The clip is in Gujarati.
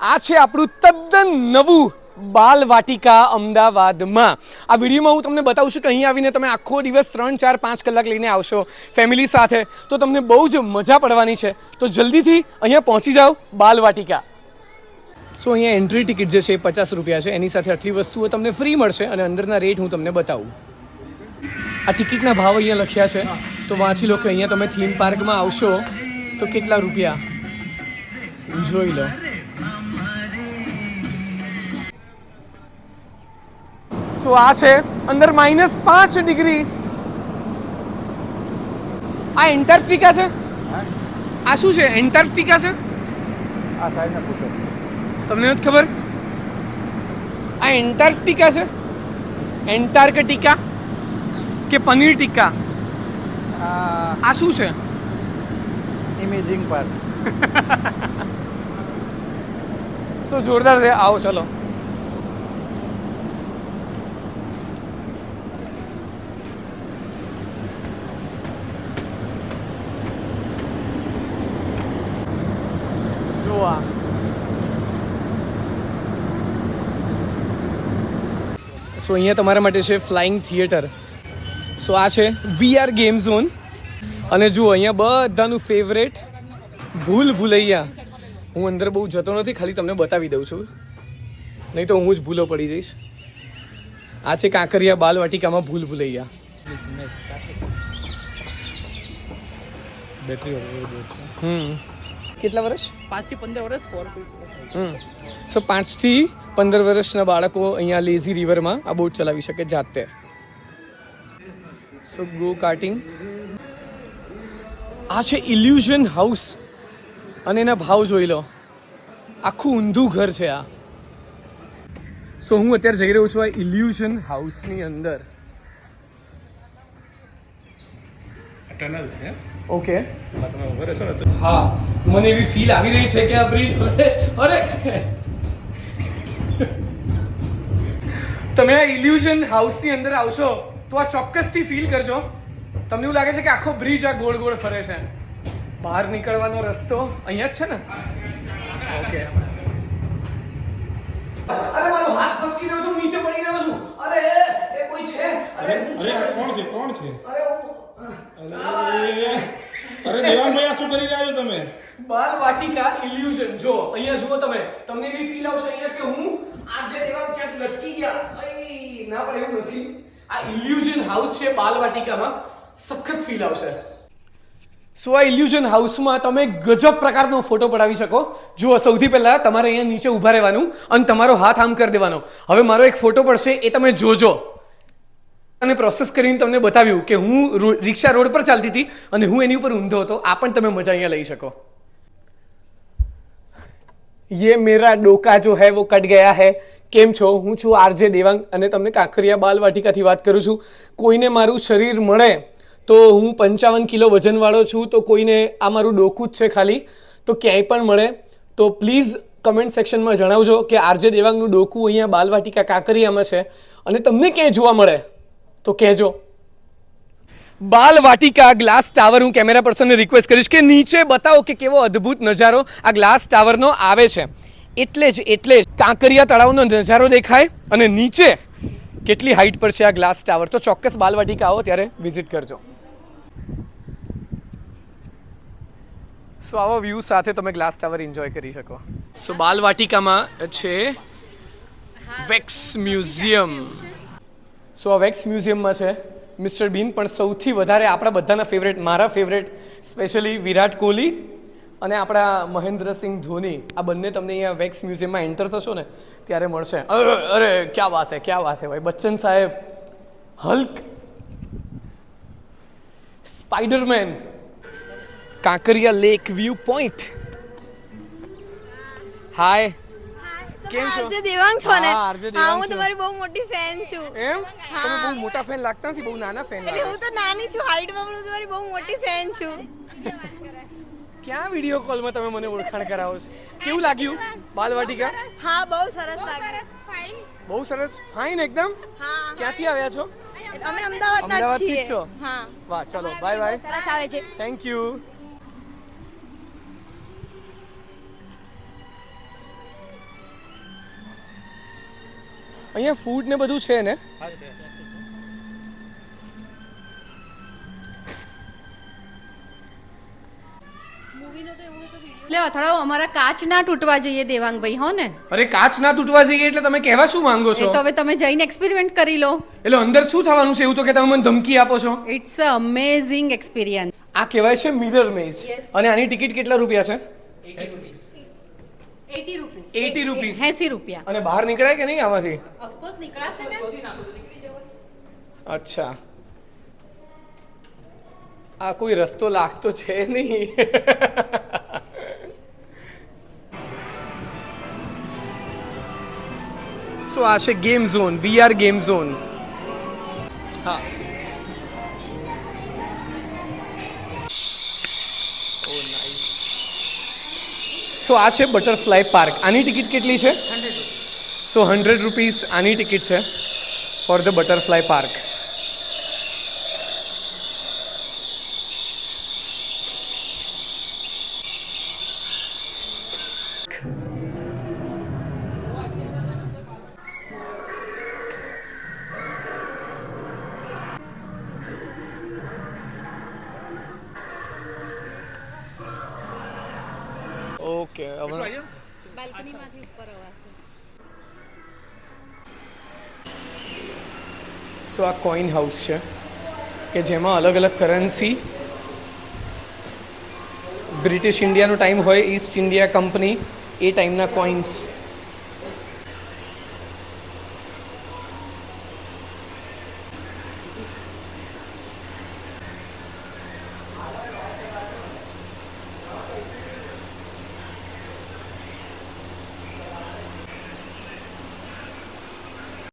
આ છે આપણું તદ્દન નવું બાલ વાટિકા અમદાવાદમાં. આ વિડીયોમાં હું તમને બતાવું છું કે અહીં આવીને તમે આખો દિવસ ત્રણ, ચાર, પાંચ કલાક લઈને આવશો ફેમિલી સાથે, તો તમને બહુ જ મજા પડવાની છે. તો જલ્દીથી અહીંયા પહોંચી જાઓ બાલ વાટિકા સો અહીંયા એન્ટ્રી ટિકિટ જે છે એ પચાસ રૂપિયા છે? એની સાથે આટલી વસ્તુઓ તમને ફ્રી મળશે અને અંદરના રેટ હું તમને બતાવું. આ ટિકિટના ભાવ અહીંયા લખ્યા છે. તો વાંચી લો કે અહીંયા તમે થીમ પાર્કમાં આવશો તો કેટલા રૂપિયા? જોઈ લો. સો આ છે અંદર માઇનસ પાંચ ડિગ્રી આ એન્ટાર્કટિકા છે આ શું છે એન્ટાર્કટિકા છે આ સાઈડને પૂછો તમને નથી ખબર આ એન્ટાર્કટિકા છે એન્ટાર્કટિકા કે પનીર ટિક્કા આ આ શું છે ઇમેજિંગ પર સો જોરદાર છે આવો ચલો જો આ સો અહીંયા તમારા માટે છે ફ્લાઇંગ થિયેટર સો આ છે વીઆર ગેમ ઝોન અને જુઓ અહીંયા બધાનું ફેવરેટ ભૂલ ભૂલૈયા. હું અંદર બહુ જતો નથી ખાલી તમને બતાવી દઉં છું. નહીં તો હું જ ભૂલો પડી જઈશ. આ છે કાંકરિયા બાલવાટિકામાં ભૂલ ભૂલૈયા. હમ. કેટલા વર્ષ? પાંચથી પંદર વર્ષ સો પાંચથી પંદર વર્ષના બાળકો અહીંયા લેઝી રિવરમાં આ બોટ ચલાવી શકે જાતે. સો ગો કાર્ટિંગ આ છે ઇલ્યુઝન હાઉસ અને એના ભાવ જોઈ લો. આખું ઊંધું ઘર છે આ. સો હું અત્યારે જઈ રહ્યો છું આ ઇલ્યુઝન હાઉસની અંદર. ટનલ છે. ઓકે હા મને એવી ફીલ આવી રહી છે કે આ બ્રિજ અરે! તમે આ ઇલ્યુઝન હાઉસની અંદર આવશો તો આ ચોક્કસથી ફીલ કરજો. તમને એવું લાગે છે કે આખો બ્રિજ આ ગોળ ગોળ ફરે છે. બહાર નીકળવાનો રસ્તો અહીંયા જ છે ને? ઓકે અરે મારો હાથ ફસકી રહ્યો છું નીચે પડી રહ્યો છું. અરે એ કોઈ છે? અરે અરે કોણ છે? કોણ છે? અરે હું અરે દેવાનભાઈ આ શું કરી રહ્યા છો તમે? બાલ વાટિકા ઇલ્યુઝન જો અહીંયા જુઓ તમે. તમને એવી ફીલ આવશે અહીંયા કે હું આજે દેવાન ક્યાંક લટકી ગયા. ના પણ એવું નથી આ ઇલ્યુઝન હાઉસ છે બાલ વાટિકામાં સખત ફીલ આવશે સો આ ઇલ્યુઝન હાઉસમાં તમે ગજબ પ્રકારનો ફોટો પડાવી શકો જુઓ સૌથી પહેલા તમારે અહીંયા નીચે ઊભા રહેવાનું અને તમારો હાથ આમ કરી દેવાનો હવે મારો એક ફોટો પડશે એ તમે જોજો અને પ્રોસેસ કરીને તમને બતાવ્યું કે હું રો- રિક્ષા રોડ પર ચાલતી હતી અને હું એની ઉપર ઊંધો હતો આ પણ તમે મજા અહીંયા લઈ શકો ये मेरा डोका जो है वो कट गया है કેમ છો? હું છું આરજે દેવાંગ અને તમને કાંકરિયા બાલ વાટિકાથી વાત કરું છું. કોઈને મારું શરીર મળે તો હું પંચાવન કિલો વજનવાળો છું, તો કોઈને આ મારું ડોકું જ છે ખાલી, તો ક્યાંય પણ મળે. તો પ્લીઝ કમેન્ટ સેક્શનમાં જણાવજો કે આરજે દેવાંગનું ડોકું અહીંયા બાલ વાટિકા કાંકરિયામાં છે અને તમને ક્યાંય જોવા મળે તો કહેજો. બાલ વાટિકા ગ્લાસ ટાવર હું કેમેરા પર્સનને રિક્વેસ્ટ કરીશ કે નીચે બતાવો કે કેવો અદ્ભુત નજારો આ ગ્લાસ ટાવરનો આવે છે. એટલે જ એટલે જ કાંકરિયા તળાવનો નજારો દેખાય અને નીચે કેટલી હાઈટ પર છે આ ગ્લાસ ટાવર તો ચોક્કસ બાલવાટિકા આવો, ત્યારે વિઝિટ કરજો. સો આવા વ્યૂ સાથે તમે ગ્લાસ ટાવર એન્જોય કરી શકો. સો બાલવાટિકામાં છે વેક્સ મ્યુઝિયમ સો આ વેક્સ મ્યુઝિયમમાં છે. મિસ્ટર બીન પણ સૌથી વધારે આપણા બધાના ફેવરેટ મારા ફેવરેટ સ્પેશિયલી વિરાટ કોહલી અને આપણા મહેન્દ્રસિંહ ધોની આ બંને તમને અહીંયા વેક્સ મ્યુઝિયમમાં એન્ટર થશો ને ત્યારે મળશે. અરે અરે ક્યાં વાત હે ક્યાં વાત હે ભાઈ? બચ્ચન સાહેબ Hulk Spiderman Kankaria lake view point. Hi કેમ છો? આરજે દેવાંગ છો ને? હા, હા તમારી બહુ મોટી ફેન છું. એમ? તમે બહુ મોટા ફેન લાગતા નથી બહુ નાના ફેન એટલે હું તો નાની છું હાઈટમાં પણ હું તમારી બહુ મોટી ફેન છું. ક્યાં વિડિયો કોલમાં તમે મને ઓળખાણ કરાવો છો? કેવું લાગ્યું? બાલવાટિકા? હા બહુ સરસ લાગ્યું. બહુ સરસ. ફાઇન એકદમ? ક્યાંથી આવ્યા છો? અમે અમદાવાદના છીએ. છો? હા. વાહ ચલો બાય બાય સરસ આવે છે. થેન્ક યુ અહીંયા ફૂડ ને બધું છે ને? હા છે. એટલે અથડાઓ અમારા કાચ ના તૂટવા જઈએ દેવાંગભાઈ હો ને? અરે કાચ ના તૂટવા જઈએ એટલે તમે કહેવા શું માંગો એ છો તો હવે તમે જઈને એક્સપેરિમેન્ટ કરી લો. એટલે અંદર શું થવાનું છે એવું તો કે તમે મને ધમકી આપો છો? ઇટ્સ અ અમેઝિંગ એક્સપિરિયન્સ આ કહેવાય છે મિરર મેઝ અને આની ટિકિટ કેટલા રૂપિયા છે? એટી રૂપિયા 80 રૂપીસ. એસી રૂપિયા. અને બહાર નીકળાય કે નહીં આમાંથી? ઓફકોર્સ નીકળાશે ને. અચ્છા. આ કોઈ રસ્તો લાગતો છે નહીં સો આ છે game zone VR game zone હા ઓ નાઇસ સો આ છે બટરફ્લાય પાર્ક આની ટિકિટ કેટલી છે સો હંડ્રેડ રૂપીસ આની ટિકિટ છે for the butterfly park okay હવે બાલ્કનીમાંથી ઉપર અવાશે સો આ કોઈન હાઉસ છે કે જેમાં અલગ અલગ કરન્સી બ્રિટિશ ઇન્ડિયાનો ટાઈમ હોય ઈસ્ટ ઇન્ડિયા કંપની એ ટાઈમના કોઇન્સ